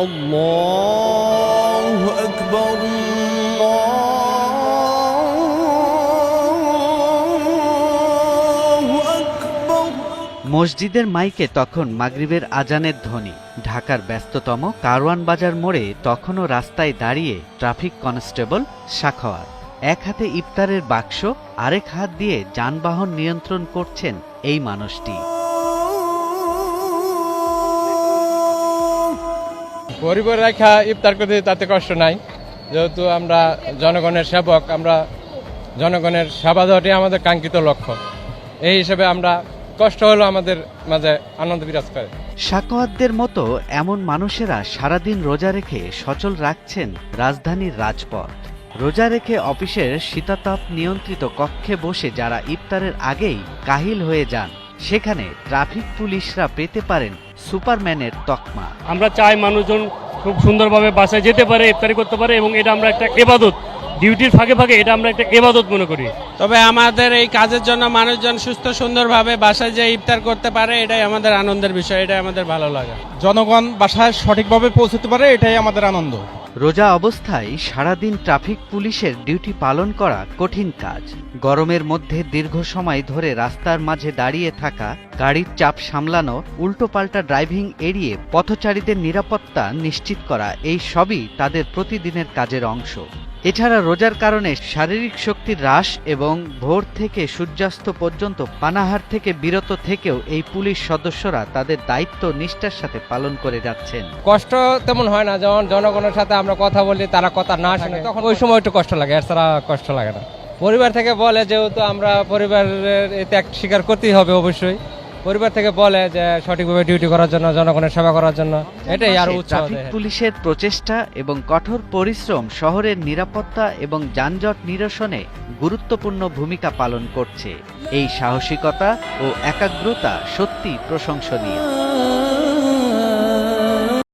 الله أكبر الله أكبر মসজিদের মাইকে তখন মাগরিবের আজানের ধ্বনি ঢাকার ব্যস্ততম কারওয়ান বাজার মোড়ে তখনও রাস্তায় দাঁড়িয়ে ট্রাফিক কনস্টেবল সাখাওয়াত এক হাতে ইফতারের বাক্স আরেক হাত দিয়ে যানবাহন নিয়ন্ত্রণ করছেন এই মানুষটি পরিবার রেখা ইফতার করতে তাতে কষ্ট নাই। যেহেতু আমরা জনগণের সেবক, আমরা জনগণের সেবা দেওয়াটাই আমাদের কাঙ্ক্ষিত লক্ষ্য। এই হিসেবে আমরা কষ্ট হলো আমাদের মাঝে আনন্দ বিরাজ করে। সাকোয়াতদের মতো এমন মানুষেরা সারাদিন রোজা রেখে সচল রাখছেন রাজধানীর রাজপথ। রোজা রেখে অফিসের শীতাতাপ নিয়ন্ত্রিত কক্ষে বসে যারা ইফতারের আগেই কাহিল হয়ে যান, সেখানে ট্রাফিক পুলিশরা পেতে পারেন সুপারম্যানের তকমা। আমরা চাই মানুষজন খুব সুন্দরভাবে বাসায় যেতে পারে ইফতারি করতে পারে এবং এটা আমরা একটা এবাদত ডিউটির ফাঁকে ফাঁকে এটা আমরা একটা এবাদত মনে করি। তবে আমাদের এই কাজের জন্য মানুষজন সুস্থ সুন্দরভাবে বাসায় যে ইফতার করতে পারে এটাই আমাদের আনন্দের বিষয় এটাই আমাদের ভালো লাগে। জনগণ বাসায় সঠিকভাবে পৌঁছতে পারে এটাই আমাদের আনন্দ। রোজা অবস্থায় সারাদিন ট্রাফিক পুলিশের ডিউটি পালন করা কঠিন কাজ। গরমের মধ্যে দীর্ঘ সময় ধরে রাস্তার মাঝে দাঁড়িয়ে থাকা গাড়ির চাপ সামলানো উল্টোপাল্টা ড্রাইভিং এড়িয়ে পথচারীদের নিরাপত্তা নিশ্চিত করা এই সবই তাদের প্রতিদিনের কাজের অংশ। এছাড়া রোজার কারণে শারীরিক শক্তির হ্রাস এবং ভোর থেকে সূর্যাস্ত পর্যন্ত পানাহার থেকে বিরত থেকেও এই পুলিশ সদস্যরা তাদের দায়িত্ব নিষ্ঠার সাথে পালন করে যাচ্ছেন। কষ্ট তেমন হয় না যখন জনগণের সাথে আমরা কথা বলি তারা কথা না শুনে। তখন ওই সময় একটু কষ্ট লাগে এছাড়া কষ্ট লাগে না। পরিবার থেকে বলে যেহেতু আমরা পরিবারের এই ত্যাগ স্বীকার করতেই হবে অবশ্যই। পরিবার থেকে বলে যে সঠিকভাবে ডিউটি করার জন্য জনগণের সেবা করার জন্য। এটাই আর ট্রাফিক পুলিশের প্রচেষ্টা এবং কঠোর পরিশ্রম শহরের নিরাপত্তা এবং যানজট নিরসনে গুরুত্বপূর্ণ ভূমিকা পালন করছে। এই সাহসিকতা ও একাগ্রতা সত্যি প্রশংসনীয়।